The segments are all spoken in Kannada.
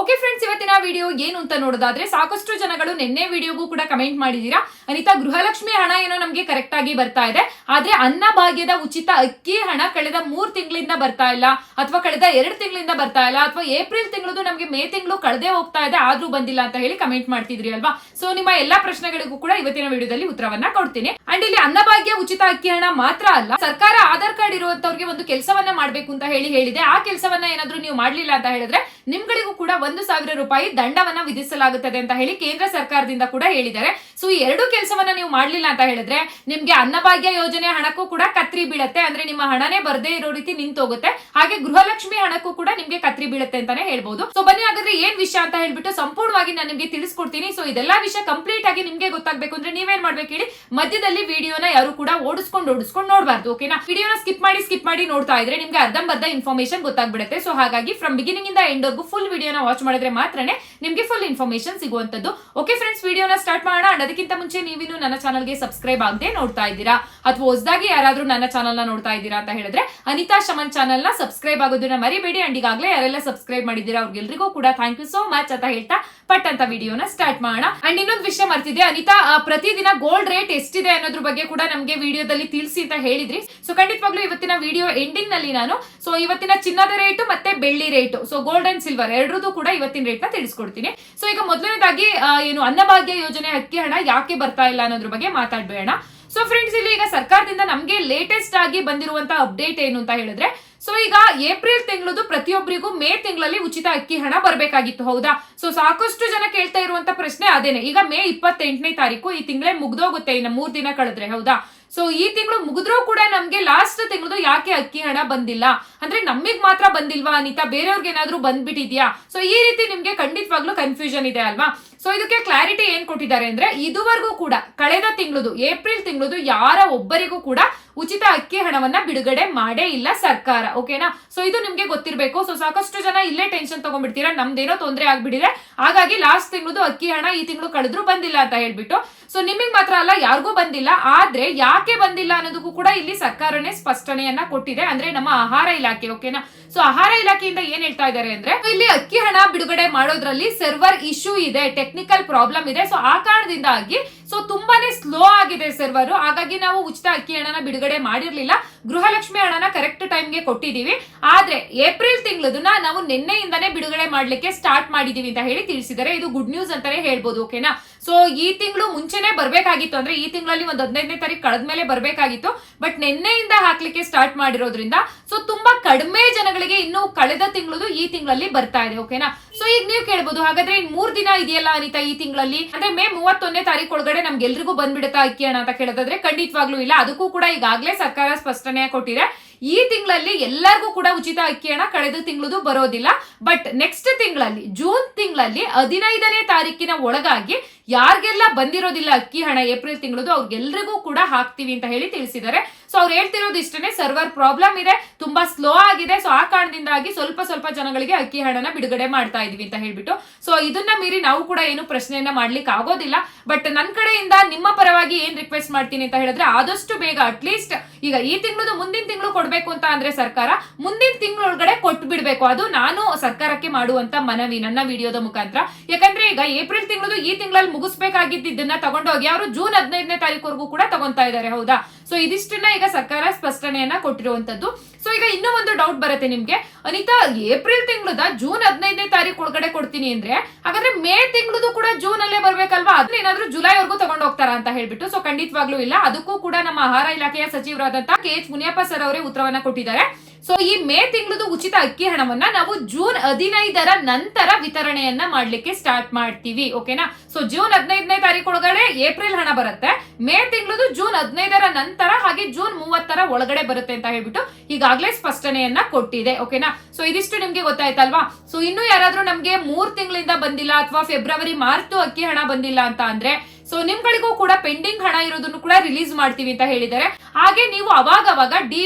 ಓಕೆ ಫ್ರೆಂಡ್ಸ್ ಇವತ್ತಿನ ವಿಡಿಯೋ ಏನು ಅಂತ ನೋಡೋದಾದ್ರೆ ಸಾಕಷ್ಟು ಜನಗಳು ನಿನ್ನೆ ವಿಡಿಯೋಗೂ ಕೂಡ ಕಮೆಂಟ್ ಮಾಡಿದೀರಾ ಅನಿತಾ, ಗೃಹಲಕ್ಷ್ಮಿ ಹಣ ಏನೋ ನಮಗೆ ಕರೆಕ್ಟ್ ಆಗಿ ಬರ್ತಾ ಇದೆ. ಆದ್ರೆ ಅನ್ನ ಭಾಗ್ಯದ ಉಚಿತ ಅಕ್ಕಿ ಹಣ ಕಳೆದ ಮೂರ್ ತಿಂಗಳಿಂದ ಬರ್ತಾ ಇಲ್ಲ. ಅಥವಾ ಕಳೆದ ಎರಡು ತಿಂಗಳಿಂದ ಬರ್ತಾ ಇಲ್ಲ. ಅಥವಾ ಏಪ್ರಿಲ್ ತಿಂಗಳದು ನಮಗೆ ಮೇ ತಿಂಗಳು ಕಳೆದೇ ಹೋಗ್ತಾ ಇದೆ, ಆದ್ರೂ ಬಂದಿಲ್ಲ ಅಂತ ಹೇಳಿ ಕಮೆಂಟ್ ಮಾಡ್ತಿದ್ರಿ ಅಲ್ವಾ? ಸೊ ನಿಮ್ಮ ಎಲ್ಲಾ ಪ್ರಶ್ನೆಗಳಿಗೂ ಕೂಡ ಇವತ್ತಿನ ವಿಡಿಯೋದಲ್ಲಿ ಉತ್ತರವನ್ನ ಕೊಡ್ತೀನಿ. ಅಂಡ್ ಇಲ್ಲಿ ಅನ್ನಭಾಗ್ಯ ಉಚಿತ ಅಕ್ಕಿ ಹಣ ಮಾತ್ರ ಅಲ್ಲ, ಸರ್ಕಾರ ಆಧಾರ್ ಕಾರ್ಡ್ ಇರುವಂತವ್ರಿಗೆ ಒಂದು ಕೆಲಸವನ್ನ ಮಾಡ್ಬೇಕು ಅಂತ ಹೇಳಿ ಹೇಳಿದೆ. ಆ ಕೆಲಸವನ್ನ ಏನಾದ್ರೂ ನೀವು ಮಾಡ್ಲಿಲ್ಲ ಅಂತ ಹೇಳಿದ್ರೆ ನಿಮ್ಗಳಿಗೂ ಕೂಡ ಒಂದು ಸಾವಿರ ರೂಪಾಯಿ ದಂಡವನ್ನ ವಿಧಿಸಲಾಗುತ್ತದೆ ಅಂತ ಹೇಳಿ ಕೇಂದ್ರ ಸರ್ಕಾರದಿಂದ ಕೂಡ ಹೇಳಿದ್ದಾರೆ. ಸೊ ಈ ಎರಡು ಕೆಲಸವನ್ನ ನೀವು ಮಾಡಲಿಲ್ಲ ಅಂತ ಹೇಳಿದ್ರೆ ನಿಮ್ಗೆ ಅನ್ನಭಾಗ್ಯ ಯೋಜನೆ ಹಣಕ್ಕೂ ಕೂಡ ಕತ್ರಿ ಬೀಳತ್ತೆ. ಅಂದ್ರೆ ನಿಮ್ಮ ಹಣನೇ ಬರದೇ ಇರೋ ರೀತಿ ನಿಂತೋಗುತ್ತೆ. ಹಾಗೆ ಗೃಹಲಕ್ಷ್ಮಿ ಹಣಕ್ಕೂ ಕೂಡ ನಿಮ್ಗೆ ಕತ್ರಿ ಬೀಳತ್ತೆ ಅಂತಾನೆ ಹೇಳ್ಬಹುದು ಸೊ ಬನ್ನಿ, ಹಾಗಾದ್ರೆ ಏನ್ ವಿಷಯ ಅಂತ ಹೇಳ್ಬಿಟ್ಟು ಸಂಪೂರ್ಣವಾಗಿ ನಾನು ನಿಮ್ಗೆ ತಿಳಿಸ್ಕೊಡ್ತೀನಿ. ಸೊ ಇದೆಲ್ಲ ವಿಷಯ ಕಂಪ್ಲೀಟ್ ಆಗಿ ನಿಮ್ಗೆ ಗೊತ್ತಾಗ್ಬೇಕು ಅಂದ್ರೆ ನೀವೇನ್ ಮಾಡ್ಬೇಕು ಹೇಳಿ, ಮಧ್ಯದಲ್ಲಿ ವಿಡಿಯೋನ ಯಾರು ಕೂಡ ಓಡಿಸ್ಕೊಂಡು ಓಡಿಸ್ಕೊಂಡು ನೋಡಬಾರ್ದು ಓಕೆನಾ ವಿಡಿಯೋನ ಸ್ಕಿಪ್ ಮಾಡಿ ಸ್ಕಿಪ್ ಮಾಡಿ ನೋಡ್ತಾ ಇದ್ರೆ ನಿಮ್ಗೆ ಅರ್ಧಂಬರ್ಧ ಇನ್ಫಾರ್ಮೇಶನ್ ಗೊತ್ತಾಗ್ಬಿಡುತ್ತೆ. ಸೊ ಹಾಗಾಗಿ ಫ್ರಮ್ ಬಿಗಿನಿಂಗ್ ಇಂದ ಎಂಡ್ ಫುಲ್ ವಿಡಿಯೋನ ವಾಚ್ ಮಾಡಿದ್ರೆ ಮಾತ್ರನೇ ನಿಮಗೆ ಫುಲ್ ಇನ್ಫಾರ್ಮೇಶನ್ ಸಿಗುವಂತದ್ದು ಓಕೆ ಫ್ರೆಂಡ್ಸ್ ವಿಡಿಯೋನ ಸ್ಟಾರ್ಟ್ ಮಾಡೋಣ. ಅಂಡ್ ಅದಕ್ಕಿಂತ ಮುಂಚೆ ನೀವಿನ್ನು ನನ್ನ ಚಾನಲ್ಗೆ ಸಬ್ಸ್ಕ್ರೈಬ್ ಆಗದೆ ನೋಡ್ತಾ ಇದ್ದೀರಾ? ಅಥವಾ ಹೊಸದಾಗಿ ಯಾರಾದ್ರೂ ನನ್ನ ಚಾನಲ್ನ ನೋಡ್ತಾ ಇದ್ದೀರಾ ಅಂತ ಹೇಳಿದ್ರೆ ಅನಿತಾ ಶಮನ್ ಚಾನಲ್ನ ಸಬ್ಸ್ಕ್ರೈಬ್ ಆಗೋದನ್ನ ಮರಿಬೇಡಿ. ಅಂಡ್ ಈಗಾಗಲೇ ಯಾರೆಲ್ಲ ಸಬ್ಸ್ಕ್ರೈಬ್ ಮಾಡಿದ್ದೀರಾ ಅವ್ರಿಗೆಲ್ರಿಗೂ ಕೂಡ ಥ್ಯಾಂಕ್ ಯು ಸೋ ಮಚ್ ಅಂತ ಹೇಳ್ತಾ ಪಟ್ ಅಂತ ವಿಡಿಯೋನ ಸ್ಟಾರ್ಟ್ ಮಾಡೋಣ. ಅಂಡ್ ಇನ್ನೊಂದು ವಿಷಯ ಮರ್ತಿದೆ ಅನಿತಾ ಪ್ರತಿದಿನ ಗೋಲ್ಡ್ ರೇಟ್ ಎಷ್ಟಿದೆ ಅನ್ನೋದ್ರ ಬಗ್ಗೆ ಕೂಡ ನಮಗೆ ವಿಡಿಯೋದಲ್ಲಿ ತಿಳಿಸಿ ಅಂತ ಹೇಳಿದ್ರಿ. ಸೊ ಖಂಡಿತವಾಗ್ಲೂ ಇವತ್ತಿನ ವಿಡಿಯೋ ಎಂಡಿಂಗ್ನಲ್ಲಿ ನಾನು ಸೊ ಇವತ್ತಿನ ಚಿನ್ನದ ರೇಟು ಮತ್ತೆ ಬೆಳ್ಳಿ rate so gold and silver ಎರಡರದ್ದು ಕೂಡ ಇವತ್ತಿನ ರೇಟ್ನ ತಿಳಿಸ್ಕೊಡ್ತೀನಿ. ಸೊ ಈಗ ಮೊದಲನೇದಾಗಿ ಏನು ಅನ್ನಭಾಗ್ಯ ಯೋಜನೆ ಅಕ್ಕಿ ಹಣ ಯಾಕೆ ಬರ್ತಾ ಇಲ್ಲ ಅನ್ನೋದ್ರ ಬಗ್ಗೆ ಮಾತಾಡ್ಬೇಡ ಸೊ ಫ್ರೆಂಡ್ಸ್ ಇಲ್ಲಿ ಈಗ ಸರ್ಕಾರದಿಂದ ನಮಗೆ ಲೇಟೆಸ್ಟ್ ಆಗಿ ಬಂದಿರುವಂತಹ ಅಪ್ಡೇಟ್ ಏನು ಅಂತ ಹೇಳಿದ್ರೆ ಸೊ ಈಗ ಏಪ್ರಿಲ್ ತಿಂಗಳದು ಪ್ರತಿಯೊಬ್ಬರಿಗೂ ಮೇ ತಿಂಗಳಲ್ಲಿ ಉಚಿತ ಅಕ್ಕಿ ಹಣ ಬರಬೇಕಾಗಿತ್ತು, ಹೌದಾ? ಸೊ ಸಾಕಷ್ಟು ಜನ ಕೇಳ್ತಾ ಇರುವಂತ ಪ್ರಶ್ನೆ ಅದೇನೆ. ಈಗ ಮೇ ಇಪ್ಪತ್ತೆಂಟನೇ ತಾರೀಕು ಈ ತಿಂಗಳೇ ಮುಗ್ದೋಗುತ್ತೆ ಇನ್ನು ಮೂರ್ ದಿನ ಕಳೆದ್ರೆ, ಹೌದಾ? ಸೊ ಈ ತಿಂಗಳು ಮುಗಿದ್ರೂ ಕೂಡ ನಮ್ಗೆ ಲಾಸ್ಟ್ ತಿಂಗಳು ಯಾಕೆ ಅಕ್ಕಿ ಹಣ ಬಂದಿಲ್ಲ? ಅಂದ್ರೆ ನಮಗ್ ಮಾತ್ರ ಬಂದಿಲ್ವಾ ಅನಿತಾ? ಬೇರೆಯವ್ರಿಗೆ ಏನಾದ್ರೂ ಬಂದ್ಬಿಟ್ಟಿದ್ಯಾ ಸೊ ಈ ರೀತಿ ನಿಮ್ಗೆ ಖಂಡಿತವಾಗ್ಲೂ ಕನ್ಫ್ಯೂಷನ್ ಇದೆ ಅಲ್ವಾ? ಸೊ ಇದಕ್ಕೆ ಕ್ಲಾರಿಟಿ ಏನ್ ಕೊಟ್ಟಿದ್ದಾರೆ ಅಂದ್ರೆ ಇದುವರೆಗೂ ಕೂಡ ಕಳೆದ ತಿಂಗಳದು, ಏಪ್ರಿಲ್ ತಿಂಗಳದು ಯಾರ ಒಬ್ಬರಿಗೂ ಕೂಡ ಉಚಿತ ಅಕ್ಕಿ ಹಣವನ್ನ ಬಿಡುಗಡೆ ಮಾಡೇ ಇಲ್ಲ ಸರ್ಕಾರ ಓಕೆನಾ ಸೊ ಇದು ನಿಮ್ಗೆ ಗೊತ್ತಿರಬೇಕು. ಸೊ ಸಾಕಷ್ಟು ಜನ ಇಲ್ಲೇ ಟೆನ್ಷನ್ ತಗೊಂಡ್ಬಿಡ್ತೀರಾ? ನಮ್ದೇನೋ ತೊಂದರೆ ಆಗ್ಬಿಟ್ಟಿದೆ ಹಾಗಾಗಿ ಲಾಸ್ಟ್ ತಿಂಗಳದು ಅಕ್ಕಿ ಹಣ ಈ ತಿಂಗಳು ಕಳೆದ್ರು ಬಂದಿಲ್ಲ ಅಂತ ಹೇಳ್ಬಿಟ್ಟು ಸೊ ನಿಮಗ್ ಮಾತ್ರ ಅಲ್ಲ, ಯಾರಿಗೂ ಬಂದಿಲ್ಲ. ಆದ್ರೆ ಯಾಕೆ ಬಂದಿಲ್ಲ ಅನ್ನೋದಕ್ಕೂ ಕೂಡ ಇಲ್ಲಿ ಸರ್ಕಾರನೇ ಸ್ಪಷ್ಟನೆಯನ್ನ ಕೊಟ್ಟಿದೆ. ಅಂದ್ರೆ ನಮ್ಮ ಆಹಾರ ಇಲಾಖೆ ಓಕೆನಾ ಸೊ ಆಹಾರ ಇಲಾಖೆಯಿಂದ ಏನ್ ಹೇಳ್ತಾ ಇದ್ದಾರೆ ಅಂದ್ರೆ ಇಲ್ಲಿ ಅಕ್ಕಿ ಹಣ ಬಿಡುಗಡೆ ಮಾಡೋದ್ರಲ್ಲಿ ಸರ್ವರ್ ಇಶ್ಯೂ ಇದೆ ಟೆಕ್ನಿಕಲ್ ಪ್ರಾಬ್ಲಮ್ ಇದೆ. ಸೊ ಆ ಕಾರಣದಿಂದಾಗಿ ಸೊ ತುಂಬಾನೇ ಸ್ಲೋ ಆಗಿದೆ ಸರ್ವರ್ ಹಾಗಾಗಿ ನಾವು ಉಚಿತ ಅಕ್ಕಿ ಹಣನ ಬಿಡುಗಡೆ ಮಾಡಿರ್ಲಿಲ್ಲ. ಗೃಹಲಕ್ಷ್ಮಿ ಹಣನ ಕರೆಕ್ಟ್ ಟೈಮ್ಗೆ ಕೊಟ್ಟಿದೀವಿ. ಆದ್ರೆ, ಏಪ್ರಿಲ್ ತಿಂಗಳದನ್ನ ನಾವು ನಿನ್ನೆಯಿಂದಾನೇ ಬಿಡುಗಡೆ ಮಾಡ್ಲಿಕ್ಕೆ ಸ್ಟಾರ್ಟ್ ಮಾಡಿದೀವಿ ಅಂತ ಹೇಳಿ ತಿಳಿಸಿದರೆ ಇದು ಗುಡ್ ನ್ಯೂಸ್ ಅಂತಾನೆ ಹೇಳ್ಬೋದು ಓಕೆನಾ ಸೊ ಈ ತಿಂಗಳು ಮುಂಚೆನೆ ಬರಬೇಕಾಗಿತ್ತು. ಅಂದ್ರೆ ಈ ತಿಂಗಳಲ್ಲಿ ಒಂದು ಹದಿನೈದನೇ ತಾರೀಕು ಕಳೆದ್ಮೇಲೆ ಬರಬೇಕಾಗಿತ್ತು. ಬಟ್ ನಿನ್ನೆಯಿಂದ ಹಾಕ್ಲಿಕ್ಕೆ ಸ್ಟಾರ್ಟ್ ಮಾಡಿರೋದ್ರಿಂದ ಸೊ ತುಂಬಾ ಕಡಿಮೆ ಜನಗಳಿಗೆ ಇನ್ನು ಕಳೆದ ತಿಂಗಳದು ಈ ತಿಂಗಳಲ್ಲಿ ಬರ್ತಾ ಇದೆ ಓಕೆನಾ ಸೊ ಈಗ ನೀವು ಕೇಳ್ಬೋದು, ಹಾಗಾದ್ರೆ ಮೂರ್ ದಿನ ಇದೆಯಲ್ಲ ಅನಿತಾ ಈ ತಿಂಗಳಲ್ಲಿ? ಅಂದ್ರೆ ಮೇ ಮೂವತ್ತೊಂದನೇ ತಾರೀಕು ಒಳಗಡೆ ನಮ್ಗೆ ಎಲ್ರಿಗೂ ಬಂದ್ಬಿಡುತ್ತಾ ಅಕ್ಕಿ ಅಣ್ಣ ಅಂತ ಕೇಳೋದಾದ್ರೆ ಖಂಡಿತವಾಗ್ಲೂ ಇಲ್ಲ. ಅದಕ್ಕೂ ಕೂಡ ಈಗಾಗಲೇ ಸರ್ಕಾರ ಸ್ಪಷ್ಟನೆ ಕೊಟ್ಟಿದೆ. ಈ ತಿಂಗಳಲ್ಲಿ ಎಲ್ಲರಿಗೂ ಕೂಡ ಉಚಿತ ಅಕ್ಕಿ ಹಣ ಕಳೆದ ತಿಂಗಳದು ಬರೋದಿಲ್ಲ. ಬಟ್ ನೆಕ್ಸ್ಟ್ ತಿಂಗಳಲ್ಲಿ ಜೂನ್ ತಿಂಗಳಲ್ಲಿ ಹದಿನೈದನೇ ತಾರೀಕಿನ ಒಳಗಾಗಿ ಯಾರಿಗೆಲ್ಲ ಬಂದಿರೋದಿಲ್ಲ ಅಕ್ಕಿ ಹಣ ಏಪ್ರಿಲ್ ತಿಂಗಳದು ಅವ್ರಿಗೆಲ್ರಿಗೂ ಕೂಡ ಹಾಕ್ತೀವಿ ಅಂತ ಹೇಳಿ ತಿಳಿಸಿದ್ದಾರೆ. ಸೊ ಅವ್ರು ಹೇಳ್ತಿರೋದು ಇಷ್ಟನೇ ಸರ್ವರ್ ಪ್ರಾಬ್ಲಮ್ ಇದೆ, ತುಂಬಾ ಸ್ಲೋ ಆಗಿದೆ ಸೊ ಆ ಕಾರಣದಿಂದಾಗಿ ಸ್ವಲ್ಪ ಸ್ವಲ್ಪ ಜನಗಳಿಗೆ ಅಕ್ಕಿ ಹಣನ ಬಿಡುಗಡೆ ಮಾಡ್ತಾ ಇದೀವಿ ಅಂತ ಹೇಳ್ಬಿಟ್ಟು. ಸೊ ಇದನ್ನ ಮೀರಿ ನಾವು ಕೂಡ ಏನು ಪ್ರಶ್ನೆಯನ್ನ ಮಾಡ್ಲಿಕ್ಕೆ ಆಗೋದಿಲ್ಲ ಬಟ್ ನನ್ನ ಕಡೆಯಿಂದ ನಿಮ್ಮ ಪರವಾಗಿ ಏನ್ ರಿಕ್ವೆಸ್ಟ್ ಮಾಡ್ತೀನಿ ಅಂತ ಹೇಳಿದ್ರೆ ಆದಷ್ಟು ಬೇಗ ಅಟ್ಲೀಸ್ಟ್ ಈಗ ಈ ತಿಂಗಳದು ಮುಂದಿನ ತಿಂಗಳು ಕೊಡ್ಬೇಕು ಅಂತ ಅಂದ್ರೆ ಸರ್ಕಾರ, ಮುಂದಿನ ತಿಂಗಳೊಳಗಡೆ ಕೊಟ್ಟು ಬಿಡ್ಬೇಕು ಅದು ನಾನು ಸರ್ಕಾರಕ್ಕೆ ಮಾಡುವಂತ ಮನವಿ, ನನ್ನ ವಿಡಿಯೋದ ಮುಖಾಂತರ. ಯಾಕಂದ್ರೆ ಈಗ ಏಪ್ರಿಲ್ ತಿಂಗಳದು ಈ ತಿಂಗಳಲ್ಲಿ ಮುಗಿಸ್ಬೇಕಾಗಿದ್ದನ್ನ ತಗೊಂಡೋಗಿ ಅವರು ಜೂನ್ ಹದಿನೈದನೇ ತಾರೀಕುವರೆಗೂ ಕೂಡ ತಗೊಂತಾ ಇದ್ದಾರೆ, ಹೌದಾ? ಸೊ ಇದಿಷ್ಟನ್ನ ಈಗ ಸರ್ಕಾರ ಸ್ಪಷ್ಟನೆಯನ್ನ ಕೊಟ್ಟಿರುವಂತದ್ದು. ಸೊ ಈಗ ಇನ್ನೂ ಒಂದು ಡೌಟ್ ಬರುತ್ತೆ ನಿಮ್ಗೆ. ಅನಿತಾ, ಏಪ್ರಿಲ್ ತಿಂಗಳದ ಜೂನ್ ಹದಿನೈದನೇ ತಾರೀಕು ಒಳಗಡೆ ಕೊಡ್ತೀನಿ ಅಂದ್ರೆ, ಹಾಗಾದ್ರೆ ಮೇ ತಿಂಗಳದು ಕೂಡ ಜೂನ್ ಅಲ್ಲೇ ಬರ್ಬೇಕಲ್ವಾ? ಅದನ್ನ ಏನಾದ್ರೂ ಜುಲೈವರೆಗೂ ತಗೊಂಡು ಹೋಗ್ತಾರಾ ಅಂತ ಹೇಳ್ಬಿಟ್ಟು ಸೊ ಖಂಡಿತವಾಗ್ಲೂ ಇಲ್ಲ. ಅದಕ್ಕೂ ಕೂಡ ನಮ್ಮ ಆಹಾರ ಇಲಾಖೆಯ ಸಚಿವರಾದಂತಹ ಕೆ ಎಚ್ ಮುನಿಯಪ್ಪ ಸರ್ ಅವರೇ ಉತ್ತರವನ್ನ ಕೊಟ್ಟಿದ್ದಾರೆ. ಸೊ ಈ ಮೇ ತಿಂಗಳದು ಉಚಿತ ಅಕ್ಕಿ ಹಣವನ್ನ ನಾವು ಜೂನ್ ಹದಿನೈದರ ನಂತರ ವಿತರಣೆಯನ್ನ ಮಾಡ್ಲಿಕ್ಕೆ ಸ್ಟಾರ್ಟ್ ಮಾಡ್ತೀವಿ ಓಕೆನಾ ಸೊ ಜೂನ್ ಹದಿನೈದನೇ ತಾರೀಕು ಒಳಗಡೆ ಏಪ್ರಿಲ್ ಹಣ ಬರುತ್ತೆ. ಮೇ ತಿಂಗಳದು ಜೂನ್ ಹದಿನೈದರ ನಂತರ ಹಾಗೆ ಜೂನ್ ಮೂವತ್ತರ ಒಳಗಡೆ ಬರುತ್ತೆ ಅಂತ ಹೇಳ್ಬಿಟ್ಟು ಈಗಾಗಲೇ ಸ್ಪಷ್ಟನೆಯನ್ನ ಕೊಟ್ಟಿದೆ ಓಕೆನಾ ಸೊ ಇದಿಷ್ಟು ನಿಮ್ಗೆ ಗೊತ್ತಾಯ್ತಲ್ವಾ? ಸೊ ಇನ್ನು ಯಾರಾದ್ರೂ ನಮ್ಗೆ ಮೂರ್ ತಿಂಗಳಿಂದ ಬಂದಿಲ್ಲ ಅಥವಾ ಫೆಬ್ರವರಿ ಮಾರ್ಚ್ ಅಕ್ಕಿ ಹಣ ಬಂದಿಲ್ಲ ಅಂತ ಅಂದ್ರೆ ಸೊ ನಿಮ್ಗಳಿಗೂ ಕೂಡ ಪೆಂಡಿಂಗ್ ಹಣ ಇರೋದನ್ನು ಕೂಡ ರಿಲೀಸ್ ಮಾಡ್ತೀವಿ ಅಂತ ಹೇಳಿದ್ದಾರೆ. ಹಾಗೆ ನೀವು ಅವಾಗವಾಗ ಅವಾಗ ಡಿ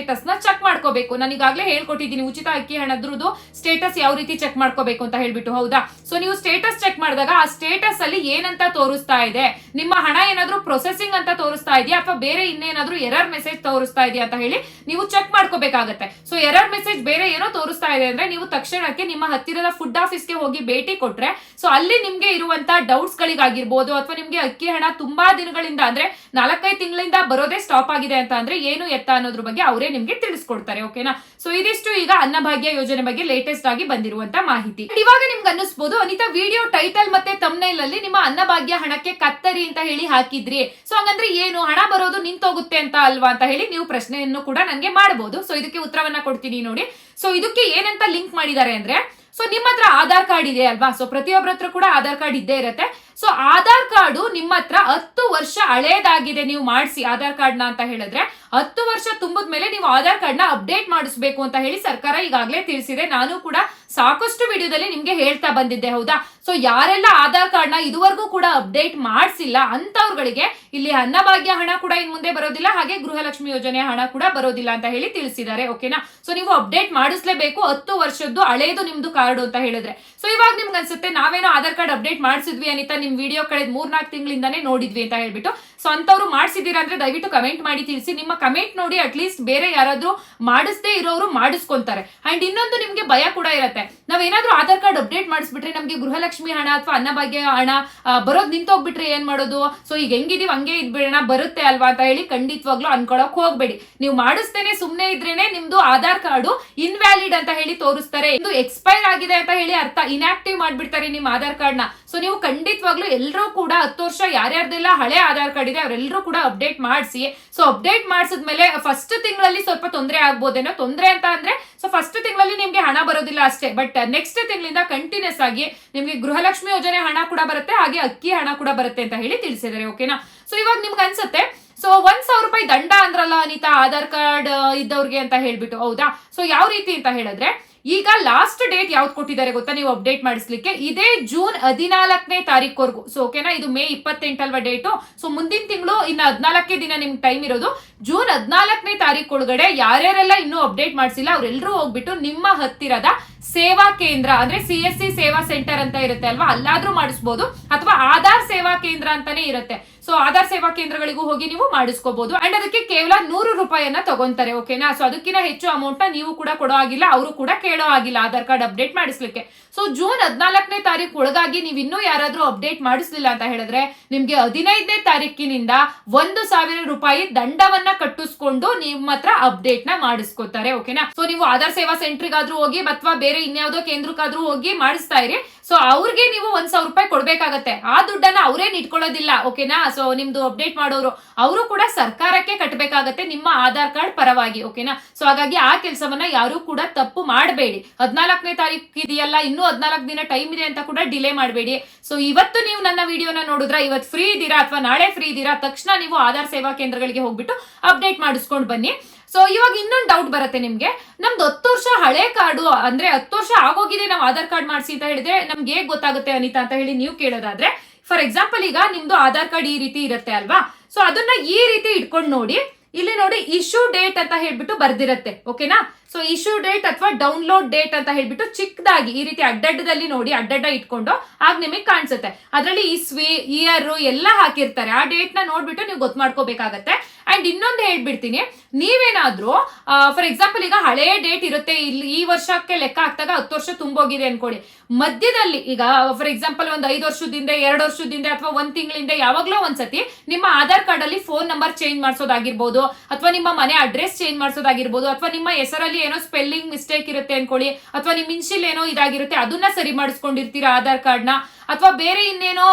ಸ್ಟೇಟಸ್ನ ಚೆಕ್ ಮಾಡ್ಕೋಬೇಕು. ನಾನು ಈಗಾಗಲೇ ಹೇಳ್ಕೊಟ್ಟಿದ್ದೀನಿ, ಉಚಿತ ಅಕ್ಕಿ ಹಣದ್ರದ್ದು ಸ್ಟೇಟಸ್ ಯಾವ ರೀತಿ ಚೆಕ್ ಮಾಡ್ಕೋಬೇಕು ಅಂತ ಹೇಳ್ಬಿಟ್ಟು, ಹೌದಾ? ಸೊ ನೀವು ಸ್ಟೇಟಸ್ ಚೆಕ್ ಮಾಡಿದಾಗ ಆ ಸ್ಟೇಟಸ್ ಅಲ್ಲಿ ಏನಂತ ತೋರಿಸ್ತಾ ಇದೆ? ನಿಮ್ಮ ಹಣ ಏನಾದ್ರೂ ಪ್ರೊಸೆಸಿಂಗ್ ಅಂತ ತೋರಿಸ್ತಾ ಇದೆಯಾ? ಅಥವಾ ಬೇರೆ ಇನ್ನೇನಾದ್ರೂ ಎರರ್ ಮೆಸೇಜ್ ತೋರಿಸ್ತಾ ಇದೆಯಾ ಅಂತ ಹೇಳಿ ನೀವು ಚೆಕ್ ಮಾಡ್ಕೋಬೇಕಾಗತ್ತೆ. ಸೊ ಎರರ್ ಮೆಸೇಜ್ ಬೇರೆ ಏನೋ ತೋರಿಸ್ತಾ ಇದೆ ಅಂದ್ರೆ ನೀವು ತಕ್ಷಣಕ್ಕೆ ನಿಮ್ಮ ಹತ್ತಿರದ ಫುಡ್ ಆಫೀಸ್ಗೆ ಹೋಗಿ ಭೇಟಿ ಕೊಟ್ರೆ ಸೊ ಅಲ್ಲಿ ನಿಮ್ಗೆ ಇರುವಂತ ಡೌಟ್ಸ್ ಗಳಿಗಾಗಿರ್ಬೋದು ಅಥವಾ ನಿಮ್ಗೆ ಅಕ್ಕಿ ಹಣ ತುಂಬಾ ದಿನಗಳಿಂದ ಅಂದ್ರೆ ನಾಲ್ಕೈದು ತಿಂಗಳಿಂದ ಬರೋದೇ ಸ್ಟಾಪ್ ಆಗಿದೆ ಅಂತ ಅಂದ್ರೆ ಏನು ಎತ್ತ ಅನ್ನೋದ್ರ ಬಗ್ಗೆ ಅವರೇ ನಿಮ್ಗೆ ತಿಳಿಸ್ಕೊಡ್ತಾರೆ ಓಕೆನಾ ಸೊ ಇದಿಷ್ಟು ಈಗ ಅನ್ನಭಾಗ್ಯ ಯೋಜನೆ ಬಗ್ಗೆ ಲೇಟೆಸ್ಟ್ ಆಗಿ ಬಂದಿರುವಂತ ಮಾಹಿತಿ. ಇವಾಗ ನಿಮ್ಗೆ ಅನ್ನಿಸ್ಬೋದು, ಅನಿತಾ ವಿಡಿಯೋ ಟೈಟಲ್ ಮತ್ತೆ ತಮ್ನೈಲ್ ಅಲ್ಲಿ ನಿಮ್ಮ ಅನ್ನಭಾಗ್ಯ ಹಣಕ್ಕೆ ಕತ್ತರಿ ಅಂತ ಹೇಳಿ ಹಾಕಿದ್ರಿ. ಸೊ ಹಂಗಂದ್ರೆ ಏನು, ಹಣ ಬರೋದು ನಿಂತೋಗುತ್ತೆ ಅಂತ ಅಲ್ವಾ ಅಂತ ಹೇಳಿ ನೀವು ಪ್ರಶ್ನೆಯನ್ನು ಕೂಡ ನನಗೆ ಮಾಡಬಹುದು ಸೊ ಇದಕ್ಕೆ ಉತ್ತರವನ್ನ ಕೊಡ್ತೀನಿ ನೋಡಿ. ಸೊ ಇದಕ್ಕೆ ಏನಂತ ಲಿಂಕ್ ಮಾಡಿದ್ದಾರೆ ಅಂದ್ರೆ ಸೊ ನಿಮ್ಮ ಹತ್ರ ಆಧಾರ್ ಕಾರ್ಡ್ ಇದೆ ಅಲ್ವಾ? ಸೊ ಪ್ರತಿಯೊಬ್ಬರ ಹತ್ರ ಕೂಡ ಆಧಾರ್ ಕಾರ್ಡ್ ಇದ್ದೇ ಇರುತ್ತೆ. ಸೊ ಆಧಾರ್ ಕಾರ್ಡು ನಿಮ್ಮ ಹತ್ರ ಹತ್ತು ವರ್ಷ ಹಳೇದಾಗಿದೆ ನೀವು ಮಾಡಿಸಿ ಆಧಾರ್ ಕಾರ್ಡ್ನ ಅಂತ ಹೇಳಿದ್ರೆ, ಹತ್ತು ವರ್ಷ ತುಂಬಿದ ಮೇಲೆ ನೀವು ಆಧಾರ್ ಕಾರ್ಡ್ನ ಅಪ್ಡೇಟ್ ಮಾಡಿಸ್ಬೇಕು ಅಂತ ಹೇಳಿ ಸರ್ಕಾರ ಈಗಾಗಲೇ ತಿಳಿಸಿದೆ. ನಾನು ಕೂಡ ಸಾಕಷ್ಟು ವಿಡಿಯೋದಲ್ಲಿ ನಿಮ್ಗೆ ಹೇಳ್ತಾ ಬಂದಿದ್ದೆ, ಹೌದಾ? ಸೊ ಯಾರೆಲ್ಲ ಆಧಾರ್ ಕಾರ್ಡ್ನ ಇದುವರೆಗೂ ಕೂಡ ಅಪ್ಡೇಟ್ ಮಾಡಿಸಿಲ್ಲ ಅಂತವ್ರುಗಳಿಗೆ ಇಲ್ಲಿ ಅನ್ನಭಾಗ್ಯ ಹಣ ಕೂಡ ಇನ್ ಮುಂದೆ ಬರೋದಿಲ್ಲ, ಹಾಗೆ ಗೃಹಲಕ್ಷ್ಮಿ ಯೋಜನೆ ಹಣ ಕೂಡ ಬರೋದಿಲ್ಲ ಅಂತ ಹೇಳಿ ತಿಳಿಸಿದ್ದಾರೆ, ಓಕೆನಾ? ಸೊ ನೀವು ಅಪ್ಡೇಟ್ ಮಾಡಿಸ್ಲೇಬೇಕು, ಹತ್ತು ವರ್ಷದ್ದು ಹಳೇದು ನಿಮ್ದು ಕಾರ್ಡು ಅಂತ ಹೇಳಿದ್ರೆ. ಸೊ ಇವಾಗ ನಿಮ್ಗೆ ಅನ್ಸುತ್ತೆ ನಾವೇನೋ ಆಧಾರ್ ಕಾರ್ಡ್ ಅಪ್ಡೇಟ್ ಮಾಡಿಸಿದ್ವಿ ಅನಿತಾ ನಿಮ್ ವಿಡಿಯೋ ಕಳೆದ ಮೂರ್ನಾಲ್ಕು ತಿಂಗಳಿಂದಾನೇ ನೋಡಿದ್ವಿ ಅಂತ ಹೇಳ್ಬಿಟ್ಟು ಸೊ ಅಂತವ್ರು ಮಾಡಿಸಿದೀರಾ ಅಂದ್ರೆ ದಯವಿಟ್ಟು ಕಮೆಂಟ್ ಮಾಡಿ ತಿಳಿಸಿ. ನಿಮ್ಮ ಕಮೆಂಟ್ ನೋಡಿ ಅಟ್ಲೀಸ್ಟ್ ಬೇರೆ ಯಾರಾದ್ರೂ ಮಾಡಿಸದೇ ಇರೋರು ಮಾಡಿಸ್ಕೊಂತಾರೆ. ಅಂಡ್ ಇನ್ನೊಂದು ನಿಮ್ಗೆ ಭಯ ಕೂಡ ಇರತ್ತೆ. ನಾವೇನಾದ್ರೂ ಆಧಾರ್ ಕಾರ್ಡ್ ಅಪ್ಡೇಟ್ ಮಾಡಿಸ್ಬಿಟ್ರೆ ನಮ್ಗೆ ಗೃಹಲಕ್ಷ್ಮಿ ಹಣ ಅಥವಾ ಅನ್ನಭಾಗ್ಯ ಹಣ ಬರೋದು ನಿಂತೋಗ್ಬಿಟ್ರೆ ಏನ್ ಮಾಡೋದು? ಸೊ ಈಗ ಹೆಂಗಿದೀವಿ ಹಂಗೆ ಇದ್ಬಿಡೋಣ, ಬರುತ್ತೆ ಅಲ್ವಾ ಅಂತ ಹೇಳಿ ಖಂಡಿತವಾಗ್ಲೂ ಅನ್ಕೊಳಕ್ ಹೋಗ್ಬೇಡಿ. ನೀವು ಮಾಡಿಸ್ತೇನೆ ಸುಮ್ನೆ ಇದ್ರೇನೆ ನಿಮ್ದು ಆಧಾರ್ ಕಾರ್ಡು ಇನ್ವ್ಯಾಲಿಡ್ ಅಂತ ಹೇಳಿ ತೋರಿಸ್ತಾರೆ. ಇದು ಎಕ್ಸ್ಪೈರ್ ಆಗಿದೆ ಅಂತ ಹೇಳಿ ಅರ್ಥ ಇನ್ಆಕ್ಟಿವ್ ಮಾಡ್ಬಿಡ್ತಾರೆ ನಿಮ್ಮ ಆಧಾರ್ ಕಾರ್ಡ್ನ ಸೊ ನೀವು ಖಂಡಿತವಾಗ್ಲೂ ಎಲ್ಲರೂ ಕೂಡ ಹತ್ತು ವರ್ಷ ಯಾರ್ಯಾರ್ದೆಲ್ಲ ಹಳೆ ಆಧಾರ್ ಕಾರ್ಡ್ ಇದೆ ಅವರೆಲ್ಲರೂ ಕೂಡ ಅಪ್ಡೇಟ್ ಮಾಡಿಸಿ. ಸೊ ಅಪ್ಡೇಟ್ ಮಾಡಿಸಿದ್ಮೇಲೆ ಫಸ್ಟ್ ತಿಂಗಳಲ್ಲಿ ಸ್ವಲ್ಪ ತೊಂದರೆ ಆಗ್ಬೋದೇನೋ? ತೊಂದರೆ ಅಂತ ಅಂದ್ರೆ ಸೊ ಫಸ್ಟ್ ತಿಂಗಳಲ್ಲಿ ನಿಮ್ಗೆ ಹಣ ಬರೋದಿಲ್ಲ ಅಷ್ಟೇ. ಬಟ್ ನೆಕ್ಸ್ಟ್ ತಿಂಗಳಿಂದ ಕಂಟಿನ್ಯೂಸ್ ಆಗಿ ನಿಮ್ಗೆ ಗೃಹಲಕ್ಷ್ಮಿ ಯೋಜನೆ ಹಣ ಕೂಡ ಬರುತ್ತೆ, ಹಾಗೆ ಅಕ್ಕಿ ಹಣ ಕೂಡ ಬರುತ್ತೆ ಅಂತ ಹೇಳಿ ತಿಳಿಸಿದ್ದಾರೆ ಓಕೆನಾ ಸೊ ಇವಾಗ ನಿಮ್ಗೆ ಅನ್ಸುತ್ತೆ ಸೊ ಒಂದ್ ಸಾವಿರ ರೂಪಾಯಿ ದಂಡ ಅಂದ್ರಲ್ಲ ಅನಿತಾ, ಆಧಾರ್ ಕಾರ್ಡ್ ಇದ್ದವ್ರಿಗೆ ಅಂತ ಹೇಳ್ಬಿಟ್ಟು, ಹೌದಾ? ಸೊ ಯಾವ ರೀತಿ ಅಂತ ಹೇಳಿದ್ರೆ ಈಗ ಲಾಸ್ಟ್ ಡೇಟ್ ಯಾವ್ದು ಕೊಟ್ಟಿದ್ದಾರೆ ಗೊತ್ತಾ? ನೀವು ಅಪ್ಡೇಟ್ ಮಾಡಿಸ್ಲಿಕ್ಕೆ. ಇದೇ ಜೂನ್ ಹದಿನಾಲ್ಕನೇ ತಾರೀಕುವರೆಗೂ ಸೊ ಓಕೆನಾ ಇದು ಮೇ ಇಪ್ಪತ್ತೆಂಟಲ್ವಾ ಡೇಟು ಸೊ ಮುಂದಿನ ತಿಂಗಳು ಇನ್ನು ಹದಿನಾಲ್ಕೇ ದಿನ ನಿಮ್ಗೆ ಟೈಮ್ ಇರೋದು. ಜೂನ್ ಹದಿನಾಲ್ಕನೇ ತಾರೀಕು ಒಳಗಡೆ ಯಾರ್ಯಾರೆಲ್ಲ ಇನ್ನೂ ಅಪ್ಡೇಟ್ ಮಾಡಿಸಿಲ್ಲ ಅವರೆಲ್ಲರೂ ಹೋಗ್ಬಿಟ್ಟು ನಿಮ್ಮ ಹತ್ತಿರದ ಸೇವಾ ಕೇಂದ್ರ, ಅಂದ್ರೆ ಸಿ ಎಸ್ ಸಿ ಸೇವಾ ಸೆಂಟರ್ ಅಂತ ಇರುತ್ತೆ ಅಲ್ವಾ? ಅಲ್ಲಾದ್ರೂ ಮಾಡಿಸ್ಬೋದು. ಅಥವಾ ಆಧಾರ್ ಸೇವಾ ಕೇಂದ್ರ ಅಂತಾನೆ ಇರುತ್ತೆ. ಸೊ ಆಧಾರ್ ಸೇವಾ ಕೇಂದ್ರಗಳಿಗೂ ಹೋಗಿ ನೀವು ಮಾಡಿಸ್ಕೋಬಹುದು ಅಂಡ್ ಅದಕ್ಕೆ ಕೇವಲ ನೂರು ರೂಪಾಯಿಯನ್ನ ತಗೊಂತಾರೆ ಓಕೆನಾ ಸೊ ಅದಕ್ಕಿಂತ ಹೆಚ್ಚು ಅಮೌಂಟ್ ನೀವು ಕೂಡ ಕೊಡೋ ಆಗಿಲ್ಲ ಅವರು ಕೂಡ ಕೇಳೋ ಆಗಿಲ್ಲ ಆಧಾರ್ ಕಾರ್ಡ್ ಅಪ್ಡೇಟ್ ಮಾಡಿಸ್ಲಿಕ್ಕೆ ಸೊ ಜೂನ್ ಹದಿನಾಲ್ಕನೇ ತಾರೀಕು ಒಳಗಾಗಿ ನೀವು ಇನ್ನೂ ಯಾರಾದ್ರೂ ಅಪ್ಡೇಟ್ ಮಾಡಿಸ್ಲಿಲ್ಲ ಅಂತ ಹೇಳಿದ್ರೆ ನಿಮ್ಗೆ ಹದಿನೈದನೇ ತಾರೀಕಿನಿಂದ ಒಂದು ಸಾವಿರ ರೂಪಾಯಿ ದಂಡವನ್ನ ಕಟ್ಟಿಸ್ಕೊಂಡು ನಿಮ್ಮ ಹತ್ರ ಅಪ್ಡೇಟ್ನ ಮಾಡಿಸ್ಕೊತಾರೆ ಓಕೆನಾ ಸೊ ನೀವು ಆಧಾರ್ ಸೇವಾ ಸೆಂಟರ್ಗಾದ್ರೂ ಹೋಗಿ ಅಥವಾ ಬೇರೆ ಇನ್ಯಾವುದೋ ಕೇಂದ್ರಕ್ಕಾದ್ರೂ ಹೋಗಿ ಮಾಡಿಸ್ತಾ ಇರಿ ಸೊ ಅವ್ರಿಗೆ ನೀವು ಒಂದ್ ಸಾವಿರ ರೂಪಾಯಿ ಕೊಡ್ಬೇಕಾಗತ್ತೆ. ಆ ದುಡ್ಡನ್ನ ಅವರೇನ್ ಇಟ್ಕೊಳ್ಳೋದಿಲ್ಲ ಓಕೆನಾ? ಸೊ ನಿಮ್ದು ಅಪ್ಡೇಟ್ ಮಾಡೋರು, ಅವರು ಕೂಡ ಸರ್ಕಾರಕ್ಕೆ ಕಟ್ಟಬೇಕಾಗತ್ತೆ ನಿಮ್ಮ ಆಧಾರ್ ಕಾರ್ಡ್ ಪರವಾಗಿ, ಓಕೆನಾ? ಸೊ ಹಾಗಾಗಿ ಆ ಕೆಲಸವನ್ನ ಯಾರು ಕೂಡ ತಪ್ಪು ಮಾಡಬೇಡಿ. ಹದಿನಾಲ್ಕನೇ ತಾರೀಕು ಇದೆಯಲ್ಲ, ಇನ್ನೂ ಹದಿನಾಲ್ಕು ದಿನ ಟೈಮ್ ಇದೆ ಅಂತ ಕೂಡ ಡಿಲೇ ಮಾಡಬೇಡಿ. ಸೊ ಇವತ್ತು ನೀವು ನನ್ನ ವಿಡಿಯೋನ ನೋಡಿದ್ರ, ಇವತ್ತು ಫ್ರೀ ಇದೀರಾ ಅಥವಾ ನಾಳೆ ಫ್ರೀ ಇದೀರಾ ತಕ್ಷಣ ನೀವು ಆಧಾರ್ ಸೇವಾ ಕೇಂದ್ರಗಳಿಗೆ ಹೋಗ್ಬಿಟ್ಟು ಅಪ್ಡೇಟ್ ಮಾಡಿಸ್ಕೊಂಡು ಬನ್ನಿ. ಸೊ ಇವಾಗ ಇನ್ನೊಂದು ಡೌಟ್ ಬರುತ್ತೆ ನಿಮ್ಗೆ. ನಮ್ದು ಹತ್ತು ವರ್ಷ ಹಳೆ ಕಾರ್ಡು, ಅಂದ್ರೆ ಹತ್ತು ವರ್ಷ ಆಗೋಗಿದೆ, ನಾವು ಆಧಾರ್ ಕಾರ್ಡ್ ಮಾಡಿಸಿ ಅಂತ ಹೇಳಿದ್ರೆ ನಮ್ಗೆ ಹೇಗ್ ಗೊತ್ತಾಗುತ್ತೆ ಅನಿತಾ ಅಂತ ಹೇಳಿ ನೀವು ಕೇಳೋದಾದ್ರೆ ಫಾರ್ ಎಕ್ಸಾಂಪಲ್ ಈಗ ನಿಮ್ದು ಆಧಾರ್ ಕಾರ್ಡ್ ಈ ರೀತಿ ಇರುತ್ತೆ ಅಲ್ವಾ? ಸೊ ಅದನ್ನ ಈ ರೀತಿ ಇಟ್ಕೊಂಡು ನೋಡಿ, ಇಲ್ಲಿ ನೋಡಿ ಇಶ್ಯೂ ಡೇಟ್ ಅಂತ ಹೇಳ್ಬಿಟ್ಟು ಬರ್ದಿರತ್ತೆ ಓಕೆನಾ ಸೊ ಇಶ್ಯೂ ಡೇಟ್ ಅಥವಾ ಡೌನ್ಲೋಡ್ ಡೇಟ್ ಅಂತ ಹೇಳ್ಬಿಟ್ಟು ಚಿಕ್ಕದಾಗಿ, ಈ ರೀತಿ ಅಡ್ಡಡ್ಡದಲ್ಲಿ ನೋಡಿ ಅಡ್ಡಡ್ಡ ಇಟ್ಕೊಂಡು ಆಗ ನಿಮಗೆ ಕಾಣಿಸುತ್ತೆ. ಅದರಲ್ಲಿ ಇಸ್ವಿ ಇಯರ್ ಎಲ್ಲ ಹಾಕಿರ್ತಾರೆ. ಆ ಡೇಟ್ನ ನೋಡ್ಬಿಟ್ಟು ನೀವು ಗೊತ್ತು ಮಾಡ್ಕೋಬೇಕಾಗತ್ತೆ. ಅಂಡ್ ಇನ್ನೊಂದು ಹೇಳ್ಬಿಡ್ತೀನಿ, ನೀವೇನಾದ್ರೂ ಫಾರ್ ಎಕ್ಸಾಂಪಲ್ ಈಗ ಹಳೆ ಡೇಟ್ ಇರುತ್ತೆ, ಇಲ್ಲಿ ಈ ವರ್ಷಕ್ಕೆ ಲೆಕ್ಕ ಹಾಕ್ದಾಗ ಹತ್ತು ವರ್ಷ ತುಂಬೋಗಿದೆ ಅನ್ಕೊಳ್ಳಿ. ಮಧ್ಯದಲ್ಲಿ ಈಗ ಫಾರ್ ಎಕ್ಸಾಂಪಲ್ ಒಂದು ಐದು ವರ್ಷದಿಂದ, ಎರಡು ವರ್ಷದಿಂದ ಅಥವಾ ಒಂದ್ ತಿಂಗಳಿಂದ ಯಾವಾಗ್ಲೋ ಒಂದ್ಸತಿ ನಿಮ್ಮ ಆಧಾರ್ ಕಾರ್ಡ್ ಅಲ್ಲಿ ಫೋನ್ ನಂಬರ್ ಚೇಂಜ್ ಮಾಡಿಸೋದಾಗಿರ್ಬೋದು, ಅಥವಾ ನಿಮ್ಮ ಮನೆ ಅಡ್ರೆಸ್ ಚೇಂಜ್ ಮಾಡಿಸೋದಾಗಿರ್ಬೋದು, ಅಥವಾ ನಿಮ್ಮ ಹೆಸರಲ್ಲಿ ಏನೋ ಸ್ಪೆಲ್ಲಿಂಗ್ ಮಿಸ್ಟೇಕ್ ಇರುತ್ತೆ ಅನ್ಕೊಳ್ಳಿ, ಅಥವಾ ನಿಮ್ಮ ಇನ್ಶಿಲ್ ಏನೋ ಇದಾಗಿರುತ್ತೆ, ಅದನ್ನ ಸರಿ ಮಾಡಿಸ್ಕೊಂಡಿರ್ತೀರಾ ಆಧಾರ್ ಕಾರ್ಡ್ನ ಅಥವಾ ಬೇರೆ ಇನ್ನೇನೋ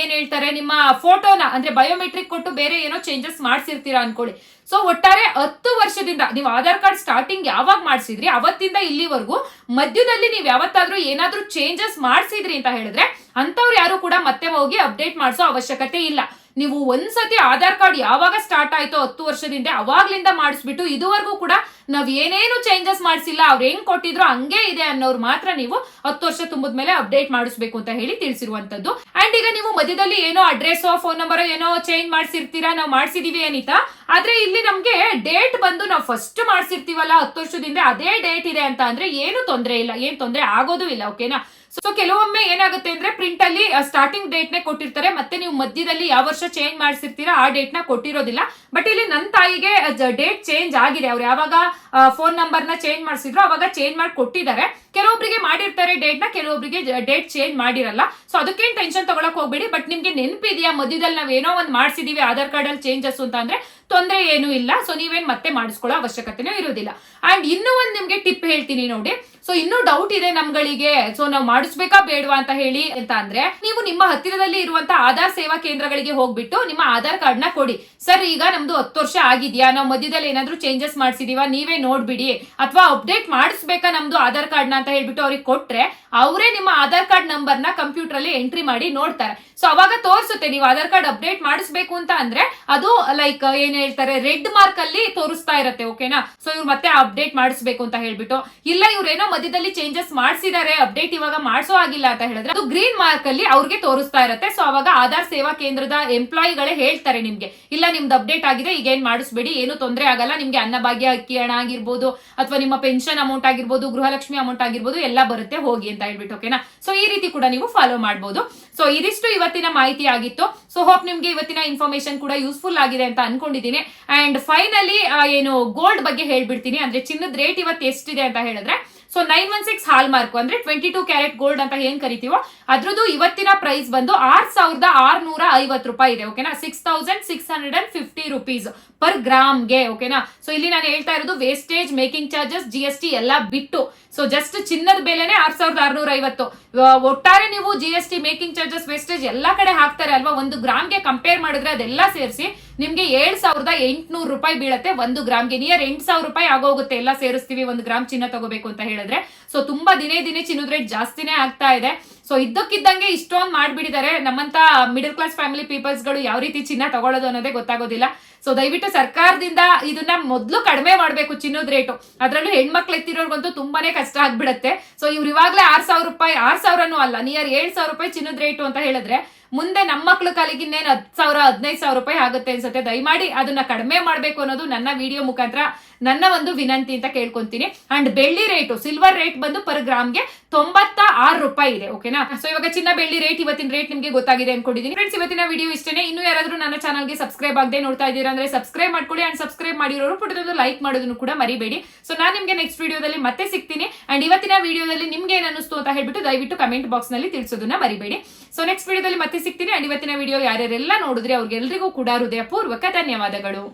ಏನ್ ಹೇಳ್ತಾರೆ, ನಿಮ್ಮ ಫೋಟೋನ, ಅಂದ್ರೆ ಬಯೋಮೆಟ್ರಿಕ್ ಕೊಟ್ಟು ಬೇರೆ ಏನೋ ಚೇಂಜಸ್ ಮಾಡ್ಸಿರ್ತೀರಾ ಅನ್ಕೊಳ್ಳಿ. ಸೊ ಒಟ್ಟಾರೆ ಹತ್ತು ವರ್ಷದಿಂದ ನೀವು ಆಧಾರ್ ಕಾರ್ಡ್ ಸ್ಟಾರ್ಟಿಂಗ್ ಯಾವಾಗ ಮಾಡಿಸಿದ್ರಿ, ಅವತ್ತಿಂದ ಇಲ್ಲಿವರೆಗೂ ಮಧ್ಯದಲ್ಲಿ ನೀವು ಯಾವತ್ತಾದ್ರೂ ಏನಾದ್ರೂ ಚೇಂಜಸ್ ಮಾಡಿಸಿದ್ರಿ ಅಂತ ಹೇಳಿದ್ರೆ ಅಂತವ್ರು ಯಾರು ಕೂಡ ಮತ್ತೆ ಹೋಗಿ ಅಪ್ಡೇಟ್ ಮಾಡಿಸೋ ಅವಶ್ಯಕತೆ ಇಲ್ಲ. ನೀವು ಒಂದ್ಸತಿ ಆಧಾರ್ ಕಾರ್ಡ್ ಯಾವಾಗ ಸ್ಟಾರ್ಟ್ ಆಯ್ತೋ ಹತ್ತು ವರ್ಷದಿಂದ ಅವಾಗ್ಲಿಂದ ಮಾಡಿಸ್ಬಿಟ್ಟು ಇದುವರೆಗೂ ಕೂಡ ನಾವ್ ಏನೇನು ಚೇಂಜಸ್ ಮಾಡಿಸಿಲ್ಲ, ಅವ್ರು ಹೆಂಗ್ ಕೊಟ್ಟಿದ್ರು ಹಂಗೆ ಇದೆ ಅನ್ನೋರು ಮಾತ್ರ ನೀವು ಹತ್ತು ವರ್ಷ ತುಂಬಿದ ಮೇಲೆ ಅಪ್ಡೇಟ್ ಮಾಡಿಸ್ಬೇಕು ಅಂತ ಹೇಳಿ ತಿಳಿಸಿರುವಂತದ್ದು. ಅಂಡ್ ಈಗ ನೀವು ಮಧ್ಯದಲ್ಲಿ ಏನೋ ಅಡ್ರೆಸ್ ಫೋನ್ ನಂಬರ್ ಏನೋ ಚೇಂಜ್ ಮಾಡಿಸಿರ್ತೀರಾ, ನಾವು ಮಾಡ್ಸಿದೀವಿ ಅನಿತಾ. ಆದ್ರೆ ಇಲ್ಲಿ ನಮ್ಗೆ ಡೇಟ್ ಬಂದು ನಾವು ಫಸ್ಟ್ ಮಾಡಿಸಿರ್ತೀವಲ್ಲ ಹತ್ತು ವರ್ಷದಿಂದ ಅದೇ ಡೇಟ್ ಇದೆ ಅಂತ ಅಂದ್ರೆ ಏನು ತೊಂದ್ರೆ ಇಲ್ಲ, ಏನ್ ತೊಂದ್ರೆ ಆಗೋದು ಇಲ್ಲ ಓಕೆನಾ ಸೊ ಕೆಲವೊಮ್ಮೆ ಏನಾಗುತ್ತೆ ಅಂದ್ರೆ ಪ್ರಿಂಟ್ ಅಲ್ಲಿ ಸ್ಟಾರ್ಟಿಂಗ್ ಡೇಟ್ ನೇ ಕೊಟ್ಟಿರ್ತಾರೆ, ಮತ್ತೆ ನೀವು ಮಧ್ಯದಲ್ಲಿ ಯಾವ ವರ್ಷ ಚೇಂಜ್ ಮಾಡಿಸಿರ್ತೀರಾ, ಆ ಡೇಟ್ನ ಕೊಟ್ಟಿರೋದಿಲ್ಲ. ಬಟ್ ಇಲ್ಲಿ ನನ್ನ ತಾಯಿಗೆ ಡೇಟ್ ಚೇಂಜ್ ಆಗಿದೆ. ಅವ್ರು ಯಾವಾಗ ಫೋನ್ ನಂಬರ್ನ ಚೇಂಜ್ ಮಾಡಿಸಿದ್ರು ಅವಾಗ ಚೇಂಜ್ ಮಾಡಿ ಕೊಟ್ಟಿದ್ದಾರೆ. ಕೆಲವೊಬ್ಬರಿಗೆ ಮಾಡಿರ್ತಾರೆ ಡೇಟ್ನ ಕೆಲವೊಬ್ಬರಿಗೆ ಡೇಟ್ ಚೇಂಜ್ ಮಾಡಿರಲ್ಲ. ಸೊ ಅದಕ್ಕೇನು ಟೆನ್ಷನ್ ತಗೊಳಕ್ ಹೋಗ್ಬೇಡಿ. ಬಟ್ ನಿಮ್ಗೆ ನೆನಪಿದೆಯಾ ಮಧ್ಯದಲ್ಲಿ ನಾವ್ ಏನೋ ಒಂದ್ ಮಾಡ್ಸಿದೀವಿ, ಆಧಾರ್ ಕಾರ್ಡ್ ಅಲ್ಲಿ ಚೇಂಜಸ್ ಅಂತ ಅಂದ್ರೆ ತೊಂದರೆ ಏನೂ ಇಲ್ಲ. ಸೊ ನೀವೇನ್ ಮತ್ತೆ ಮಾಡಿಸ್ಕೊಳ್ಳೋ ಅವಶ್ಯಕತೆನೂ ಇರೋದಿಲ್ಲ ಅಂಡ್ ಇನ್ನೂ ಒಂದು ನಿಮಗೆ ಟಿಪ್ ಹೇಳ್ತೀನಿ ನೋಡಿ. ಸೊ ಇನ್ನೂ ಡೌಟ್ ಇದೆ ನಮ್ಗಳಿಗೆ. ಸೊ ನಾವು ಮಾಡಿಸ್ಬೇಕಾ ಬೇಡವಾ ಅಂತ ಹೇಳಿ ಅಂತ ಅಂದ್ರೆ, ನೀವು ನಿಮ್ಮ ಹತ್ತಿರದಲ್ಲಿ ಇರುವಂತ ಆಧಾರ್ ಸೇವಾ ಕೇಂದ್ರಗಳಿಗೆ ಹೋಗ್ಬಿಟ್ಟು ನಿಮ್ಮ ಆಧಾರ್ ಕಾರ್ಡ್ನ ಕೊಡಿ. ಸರ್ ಈಗ ನಮ್ದು ಹತ್ತು ವರ್ಷ ಆಗಿದ್ಯಾ? ನಾವು ಮಧ್ಯದಲ್ಲಿ ಏನಾದ್ರೂ ಚೇಂಜಸ್ ಮಾಡಿಸಿದೀವ? ನೀವೇ ನೋಡ್ಬಿಡಿ. ಅಥವಾ ಅಪ್ಡೇಟ್ ಮಾಡಿಸ್ಬೇಕಾ ನಮ್ದು ಆಧಾರ್ ಕಾರ್ಡ್ನ ಅಂತ ಹೇಳ್ಬಿಟ್ಟು ಅವ್ರಿಗೆ ಕೊಟ್ರೆ, ಅವರೇ ನಿಮ್ಮ ಆಧಾರ್ ಕಾರ್ಡ್ ನಂಬರ್ನ ಕಂಪ್ಯೂಟರ್ ಅಲ್ಲಿ ಎಂಟ್ರಿ ಮಾಡಿ ನೋಡ್ತಾರೆ. ಸೊ ಅವಾಗ ತೋರಿಸುತ್ತೆ, ನೀವು ಆಧಾರ್ ಕಾರ್ಡ್ ಅಪ್ಡೇಟ್ ಮಾಡಿಸ್ಬೇಕು ಅಂತ ಅಂದ್ರೆ, ಅದು ಲೈಕ್ ಹೇಳ್ತಾರೆ. ರೆಡ್ ಮಾರ್ಕ್ ಅಲ್ಲಿ ತೋರಿಸ್ತಾ ಇರತ್ತೆ ಓಕೆನಾ ಸೊ ಇವ್ರು ಮತ್ತೆ ಅಪ್ಡೇಟ್ ಮಾಡಿಸ್ಬೇಕು ಅಂತ ಹೇಳ್ಬಿಟ್ಟು. ಇಲ್ಲ ಇವ್ರೇನೋ ಮಧ್ಯದಲ್ಲಿ ಚೇಂಜಸ್ ಮಾಡಿಸಿದ್ದಾರೆ ಅಪ್ಡೇಟ್ ಇವಾಗ ಮಾಡಿಸೋ ಆಗಿಲ್ಲ ಅಂತ ಹೇಳಿದ್ರೆ ಅದು ಗ್ರೀನ್ ಮಾರ್ಕ್ ಅಲ್ಲಿ ಅವ್ರಿಗೆ ತೋರಿಸ್ತಾ ಇರತ್ತೆ. ಸೊ ಅವಾಗ ಆಧಾರ್ ಸೇವಾ ಕೇಂದ್ರದ ಎಂಪ್ಲಾಯಿಗಳೇ ಹೇಳ್ತಾರೆ ನಿಮ್ಗೆ. ಇಲ್ಲ, ನಿಮ್ದು ಅಪ್ಡೇಟ್ ಆಗಿದೆ ಈಗ ಏನ್ ಮಾಡಿಸ್ಬೇಡಿ, ಏನು ತೊಂದರೆ ಆಗಲ್ಲ, ನಿಮ್ಗೆ ಅನ್ನಭಾಗ್ಯ ಅಕ್ಕಿ ಹಣ ಆಗಿರ್ಬೋದು, ಅಥವಾ ನಿಮ್ಮ ಪೆನ್ಷನ್ ಅಮೌಂಟ್ ಆಗಿರ್ಬೋದು, ಗೃಹಲಕ್ಷ್ಮಿ ಅಮೌಂಟ್ ಆಗಿರ್ಬೋದು, ಎಲ್ಲ ಬರುತ್ತೆ, ಹೋಗಿ ಅಂತ ಹೇಳ್ಬಿಟ್ಟು ಓಕೆನಾ ಸೊ ಈ ರೀತಿ ಕೂಡ ನೀವು ಫಾಲೋ ಮಾಡಬಹುದು ಸೊ ಇದಿಷ್ಟು ಇವತ್ತಿನ ಮಾಹಿತಿ ಆಗಿತ್ತು. ಸೊ ಹೋಪ್ ನಿಮ್ಗೆ ಇವತ್ತಿನ ಇನ್ಫಾರ್ಮೇಶನ್ ಕೂಡ ಯೂಸ್ಫುಲ್ ಆಗಿದೆ ಅಂತ ಅನ್ಕೊಂಡಿದ್ದೀನಿ. ಅಂಡ್ ಫೈನಲಿ ಏನು ಗೋಲ್ಡ್ ಬಗ್ಗೆ ಹೇಳ್ಬಿಡ್ತೀನಿ. ಅಂದ್ರೆ ಚಿನ್ನದ ರೇಟ್ ಇವತ್ತು ಎಷ್ಟಿದೆ ಅಂತ ಹೇಳಿದ್ರೆ so nine one six hallmark ಅಂದ್ರೆ ಟ್ವೆಂಟಿ ಟೂ ಕ್ಯಾರೆಟ್ ಗೋಲ್ಡ್ ಅಂತ ಏನ್ ಕರಿತೀವೋ, ಅದ್ರದ್ದು ಇವತ್ತಿನ ಪ್ರೈಸ್ ಬಂದು ಆರ್ ಸಾವಿರದ ಆರ್ನೂರ ಐವತ್ತು ರೂಪಾಯಿ ಇದೆ ಓಕೆನಾ six thousand six hundred and fifty rupees per ಗ್ರಾಮ್ಗೆ ಓಕೆನಾ ಸೊ ಇಲ್ಲಿ ನಾನು ಹೇಳ್ತಾ ಇರೋದು wastage making charges G S T ಎಲ್ಲ ಬಿಟ್ಟು. ಸೊ ಜಸ್ಟ್ ಚಿನ್ನದ ಬೆಲೆನೇ ಆರ್ ಸಾವಿರದ ಆರ್ನೂರ ಐವತ್ತು. ಒಟ್ಟಾರೆ ನೀವು G S T making charges wastage ಎಲ್ಲಾ ಕಡೆ ಹಾಕ್ತಾರೆ ಅಲ್ವಾ? ಒಂದು ಗ್ರಾಮ್ಗೆ ಕಂಪೇರ್ ಮಾಡಿದ್ರೆ ಅದೆಲ್ಲ ಸೇರಿಸಿ ನಿಮ್ಗೆ ಏಳ್ ಸಾವಿರದ ಎಂಟುನೂರು ರೂಪಾಯಿ ಬೀಳತ್ತೆ ಒಂದು ಗ್ರಾಮ್ಗೆ ನಿಯರ್ ಎಂಟು ಸಾವಿರ ರೂಪಾಯಿ ಆಗೋಗುತ್ತೆ, ಎಲ್ಲ ಸೇರಿಸ್ತೀವಿ, ಒಂದು ಗ್ರಾಮ್ ಚಿನ್ನ ತಗೋಬೇಕು ಅಂತ ಹೇಳಿದ್ರೆ. ಸೊ ತುಂಬಾ ದಿನೇ ದಿನೇ ಚಿನ್ನದ ರೇಟ್ ಜಾಸ್ತಿನೇ ಆಗ್ತಾ ಇದೆ. ಸೊ ಇದ್ದಕ್ಕಿದ್ದಂಗೆ ಇಷ್ಟೊಂದು ಮಾಡ್ಬಿಟ್ಟಿದ್ದಾರೆ. ನಮ್ಮಂತ ಮಿಡಲ್ ಕ್ಲಾಸ್ ಫ್ಯಾಮಿಲಿ ಪೀಪಲ್ಸ್ಗಳು ಯಾವ ರೀತಿ ಚಿನ್ನ ತಗೊಳ್ಳೋದು ಅನ್ನೋದೇ ಗೊತ್ತಾಗೋದಿಲ್ಲ. ಸೊ ದಯವಿಟ್ಟು ಸರ್ಕಾರದಿಂದ ಇದನ್ನ ಮೊದಲು ಕಡಿಮೆ ಮಾಡಬೇಕು ಚಿನ್ನದ ರೇಟು ಅದರಲ್ಲೂ ಹೆಣ್ಮಕ್ಳು ಎತ್ತಿರೋರ್ಗಂತೂ ತುಂಬಾನೇ ಕಷ್ಟ ಆಗ್ಬಿಡುತ್ತೆ. ಸೊ ಇವ್ರು ಇವಾಗಲೇ ಆರ್ ಸಾವಿರ ರೂಪಾಯಿ, ಆರ್ ಸಾವಿರನೂ ಅಲ್ಲ ನಿಯರ್ ಏಳ್ ಸಾವಿರ ರೂಪಾಯಿ ಚಿನ್ನದ ರೇಟು ಅಂತ ಹೇಳಿದ್ರೆ ಮುಂದೆ ನಮ್ಮ ಮಕ್ಳು ಕಾಲಿಗೆ ಇನ್ನೇನು ಹತ್ತು ಸಾವಿರ, ಹದಿನೈದು ಸಾವಿರ ರೂಪಾಯಿ ಆಗುತ್ತೆ ಅನ್ಸುತ್ತೆ. ದಯಮಾಡಿ ಅದನ್ನ ಕಡಿಮೆ ಮಾಡಬೇಕು ಅನ್ನೋದು ನನ್ನ ವಿಡಿಯೋ ಮುಖಾಂತರ. ನನ್ನ ಒಂದು ವಿನಂತಿ ಅಂತ ಕೇಳ್ಕೊಂತೀನಿ. ಅಂಡ್ ಬೆಳ್ಳಿ ರೇಟು ಸಿಲ್ವರ್ ರೇಟ್ ಬಂದು ಪರ್ ಗ್ರಾಮ್ಗೆ ತೊಂಬತ್ತ ಆರು ರೂಪಾಯಿ ಇದೆ ಓಕೆನಾ ಸೊ ಇವಾಗ ಚಿನ್ನ ಬೆಳ್ಳಿ ರೇಟ್ ಇವತ್ತಿನ ರೇಟ್ ನಿಮಗೆ ಗೊತ್ತಾಗಿದೆ ಅನ್ಕೊಂಡಿದ್ದೀನಿ ಫ್ರೆಂಡ್ಸ್ ಇವತ್ತಿನ ವಿಡಿಯೋ ಇಷ್ಟೇ ಇನ್ನು ಯಾರಾದ್ರೂ ನನ್ನ ಚಾನಲ್ಗೆ ಸಬ್ಸ್ಕ್ರೈಬ್ ಆಗದೆ ನೋಡ್ತಾ ಇದ್ದೀರಾ ಅಂದ್ರೆ ಸಬ್ಸ್ಕ್ರೈಬ್ ಮಾಡ್ಕೊಳ್ಳಿ ಅಂಡ್ ಸಬ್ಸ್ಕ್ರೈಬ್ ಮಾಡಿರೋರು ಪುಟದೊಂದು ಲೈಕ್ ಮಾಡೋದನ್ನು ಕೂಡ ಮರಿಬೇಡಿ. ಸೊ ನಾನು ನಿಮಗೆ ನೆಕ್ಸ್ಟ್ ವಿಡಿಯೋದಲ್ಲಿ ಮತ್ತೆ ಸಿಗ್ತೀನಿ. ಅಂಡ್ ಇವತ್ತಿನ ವಿಡಿಯೋದಲ್ಲಿ ನಿಮ್ಗೆ ಏನು ಅನಿಸ್ತು ಅಂತ ಹೇಳ್ಬಿಟ್ಟು ದಯವಿಟ್ಟು ಕಮೆಂಟ್ ಬಾಕ್ಸ್ನಲ್ಲಿ ತಿಳಿಸೋದನ್ನ ಮರಿಬೇಡಿ. ಸೊ ನೆಕ್ಸ್ಟ್ ವಿಡಿಯೋದಲ್ಲಿ ಮತ್ತೆ ಸಿಗ್ತೀನಿ. ಅಂಡ್ ಇವತ್ತಿನ ವಿಡಿಯೋ ಯಾರ್ಯಾರೆಲ್ಲ ನೋಡಿದ್ರೆ ಅವ್ರಿಗೆಲ್ರಿಗೂ ಕೂಡ ಹೃದಯಪೂರ್ವಕ ಧನ್ಯವಾದಗಳು.